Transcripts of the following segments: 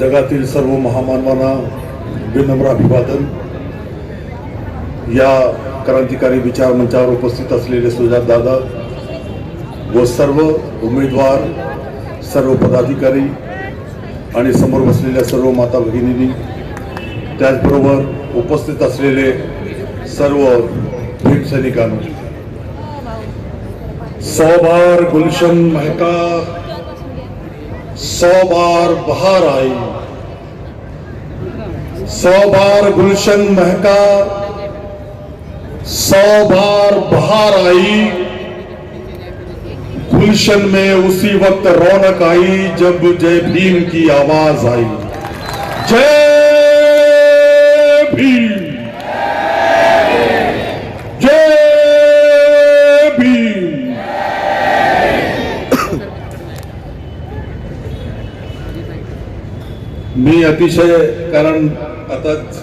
जगातील सर्व महामानवांना विनम्र अभिवादन. या क्रांतिकारी विचार मंचावर उपस्थित असलेले सुजात दादा व सर्व उमेदवार सर्व पदाधिकारी आणि समोर बसलेल्या सर्व माता भगिनींनी त्याचबरोबर उपस्थित असलेले सर्व भीमसैनिकांनो सौ बार गुलशन महका सौ बार बहार आई सौ बार गुलशन महका सौ बार बहार आई गुलशन में उसी वक्त रौनक आई जब जय भीम की आवाज आई जय भीम जय भीम मी अतिशय कारण आताच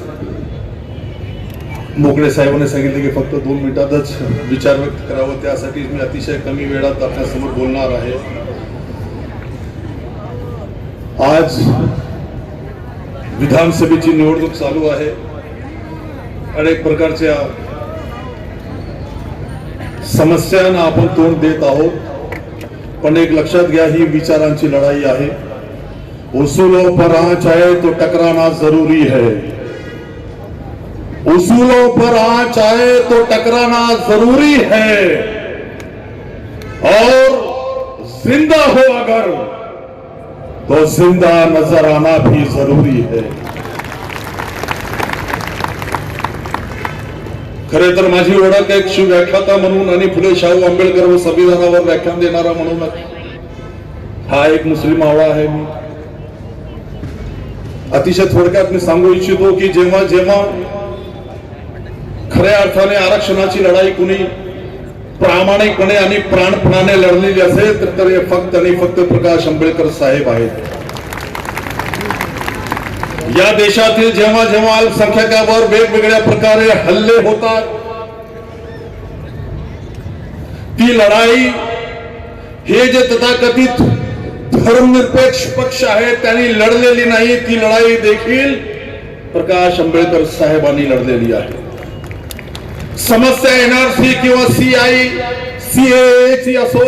मोकळे साहेबांनी सांगितले की फक्त दोन मिनिटातच विचार व्यक्त करावं. त्यासाठी मी अतिशय कमी वेळात आपल्यासमोर बोलणार आहे. आज विधानसभेची निवडणूक चालू आहे. अनेक प्रकारच्या समस्यांना आपण तोंड देत आहोत. पण एक लक्षात घ्या ही विचारांची लढाई आहे. उसूलों पर आंच आए तो टकराना जरूरी है उसूलों पर आंच आए तो टकराना जरूरी है और जिंदा हो अगर तो जिंदा नजर आना भी जरूरी है खरे तर माझी ओळख एक शिवव्याख्याता म्हणून आणि फुले शाहू आंबेडकर व संविधानावर व्याख्यान देणारा म्हणून हा एक मुस्लिम आवळा आहे मी अतिशय थोडक्यात मी सांगू इच्छितो की जेव्हा जेव्हा खऱ्या अर्थाने आरक्षणाची लढाई कुणी प्रामाणिकपणे आणि प्राणपणाने लढलेली असेल तर- हे फक्त आणि फक्त प्रकाश आंबेडकर साहेब आहेत. या देशातील जेव्हा जेव्हा अल्पसंख्याकावर वेगवेगळ्या प्रकारे हल्ले होतात ती लढाई हे जे तथाकथित धर्मनिरपेक्ष पक्ष आहे त्यांनी लढलेली नाही ती लढाई देखील प्रकाश आंबेडकर साहेबांनी लढलेली आहे. समस्या एनआरसी किंवा सीआय सीएची असो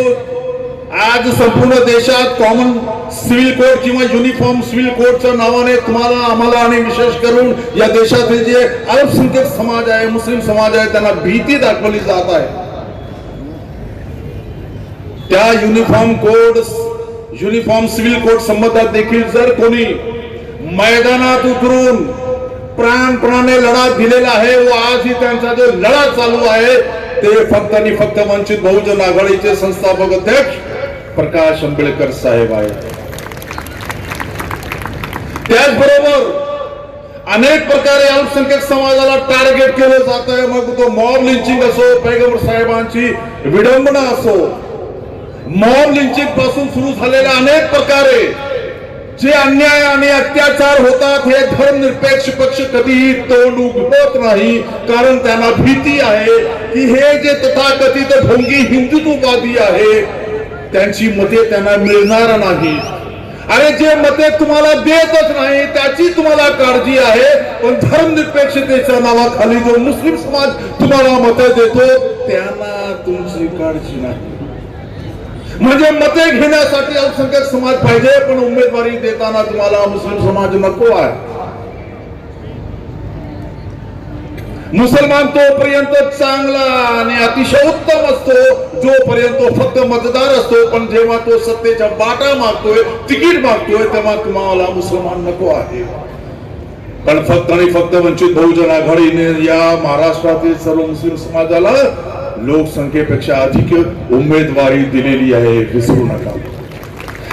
आज संपूर्ण देशात कॉमन सिव्हिल कोड किंवा युनिफॉर्म सिव्हिल कोडच्या नावाने तुम्हाला आम्हाला आणि विशेष करून या देशातील जे अल्पसंख्यक समाज आहे मुस्लिम समाज आहे त्यांना भीती दाखवली जात आहे. त्या uniform code uniform civil code संबंधात देखील जर कोणी मैदानात उतरून प्राणपणाने लढा दिलेला आहे व आजही त्यांचा जो लढा चालू आहे ते फक्त आणि फक्त वंचित बहुजन आघाडीचे संस्थापक अध्यक्ष प्रकाश आंबेडकर साहेब आहेत. त्याचबरोबर अनेक प्रकारे अल्पसंख्याक समाजाला टार्गेट केलं जात आहे मग तो मॉब लिंचिंग असो पैगंबर साहेबांची विडंबना असो मॉब लिंचिंगपासून सुरू झालेल्या अनेक प्रकारे जे अन्याय आणि अत्याचार होतात हे धर्मनिरपेक्ष पक्ष कधीही तोंड उघडत नाही. कारण त्यांना भीती आहे की हे जे तथाकथित भोंगी हिंदुत्ववादी आहे त्यांची मते त्यांना मिळणार नाही. अरे जे मते तुम्हाला देतच नाही त्याची तुम्हाला काळजी आहे पण धर्मनिरपेक्षतेच्या नावाखाली जो मुस्लिम समाज तुम्हाला मते देतो त्यांना तुमची काळजी नाही. म्हणजे मते घेण्यासाठी अल्पसंख्याक समाज पाहिजे पण उमेदवारी देताना तुम्हाला मुस्लिम समाज नको आहे. मुसलमान तोपर्यंत चांगला आणि अतिशय उत्तम असतो जोपर्यंत तो फक्त मतदार असतो पण जेव्हा तो सत्तेच्या बाटा मागतोय तिकीट मागतोय तेव्हा तुम्हाला मुसलमान नको आहे. पण फक्त आणि फक्त वंचित बहुजन आघाडीने या महाराष्ट्रातील सर्व मुस्लिम समाजाला लोकसंख्येपेक्षा अधिक उमेदवारी दिलेली आहे विसरू नका.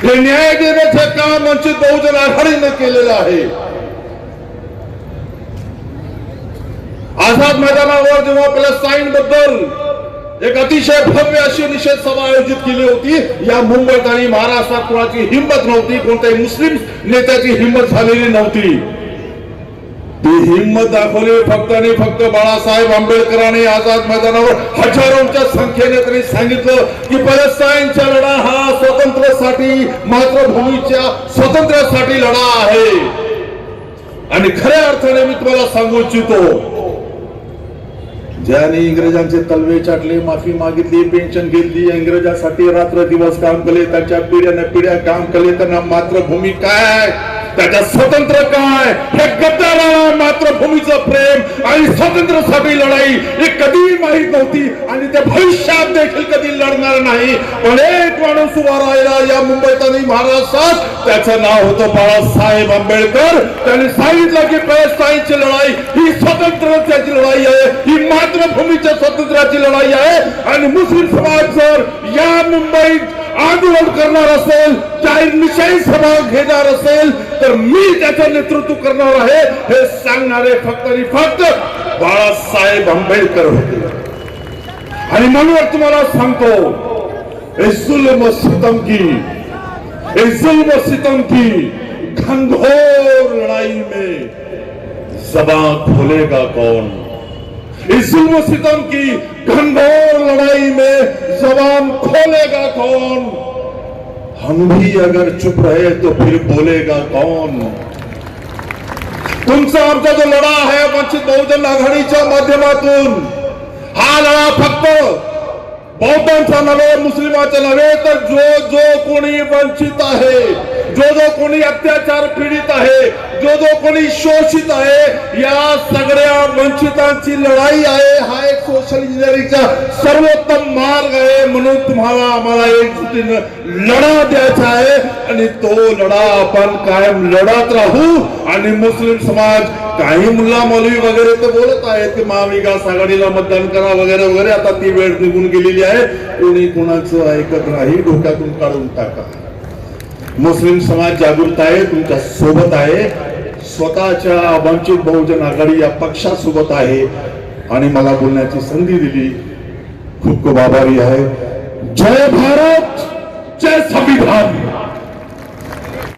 हे न्याय देण्याचं काम वंचित बहुजन आघाडीनं केलेलं आहे. आझाद मैदानावर जेव्हा आपल्या साईन बद्दल एक अतिशय भव्य अशी निषेध सभा आयोजित केली होती या मुंबईत आणि महाराष्ट्रात कोणाची हिंमत नव्हती कोणत्याही मुस्लिम नेत्याची हिंमत झालेली नव्हती. ती हिंमत दाखवली फक्त आणि फक्त बाळासाहेब आंबेडकरांनी आझाद मैदानावर हजारोंच्या संख्येने त्यांनी सांगितलं की पॅलेस्टाईनचा लढा हा स्वातंत्र्यासाठी मातृभूमीच्या स्वातंत्र्यासाठी लढा आहे. आणि खऱ्या अर्थाने मी तुम्हाला सांगू इच्छितो ज्याने इंग्रजांचे तलवे चाटले माफी मागितली पेन्शन घेतली इंग्रजांसाठी रात्र दिवस काम केले त्यांच्या पिढ्याने पिढ्या काम केले त्यांना मातृभूमी काय? त्याच्या स्वतंत्र काय? हे गद्दाराला मातृभूमीचं प्रेम आणि स्वातंत्र्यासाठी लढाई हे कधी माहीत नव्हती आणि ते भविष्यात देखील कधी लढणार नाही. पण एक माणूस उभा राहिला या मुंबईत आणि महाराष्ट्रात. त्याचं नाव होतं बाळासाहेब आंबेडकर. त्यांनी सांगितलं की पॅलेस्टाईनची लढाई ही स्वातंत्र्याची लढाई आहे. ही मातृभूमीच्या स्वातंत्र्याची लढाई आहे. आणि मुस्लिम समाज जर या मुंबईत आंदोलन करणार असेल जाहीर निशाई सभा घेणार असेल तर मी त्याचं नेतृत्व करणार आहे हे सांगणारे फक्त आणि फक्त बाळासाहेब आंबेडकर होते. आणि म्हणून तुम्हाला सांगतो हे जुल्म सितम की हे जुल्म सितम की घनघोर लढाई में जबान खोलेगा कौन? इस जुल्म सितम की घनघोर लड़ाई में जबान खोलेगा कौन हम भी अगर चुप रहे तो फिर बोलेगा कौन तुमचा आमचा जो लढा आहे वंचित बहुजन आघाडीच्या माध्यमातून हा लढा फक्त बौद्धांचा नव्हे मुस्लिमाचा नव्हे तर जो जो कोणी वंचित आहे जो जो कोणी अत्याचार पीडित आहे जो जो कोणी शोषित आहे या सगळ्या वंचितांची लढाई आहे हा एक सोशल इंजिनिअरिंगचा सर्वोत्तम मार्ग आहे. म्हणून तुम्हाला आम्हाला एकजुटीनं लढा द्यायचा आहे आणि तो लढा आपण कायम लढत राहू. आणि मुस्लिम समाज काही मुला मौलवी वगैरे तर बोलत आहेत की महाविकास आघाडीला मतदान करा वगैरे वगैरे. आता ती वेळ निघून गेलेली आहे. कोणी कोणाचं ऐकत नाही डोक्यातून काढून टाका. मुस्लिम समाज जागृत आहे तुमच्यासोबत आहे. स्वतःच्या वंचित बहुजन आघाडी या पक्षासोबत आहे. आणि मला बोलण्याची संधी दिली. खूप खूप आभारी आहे. जय भारत जय संविधान.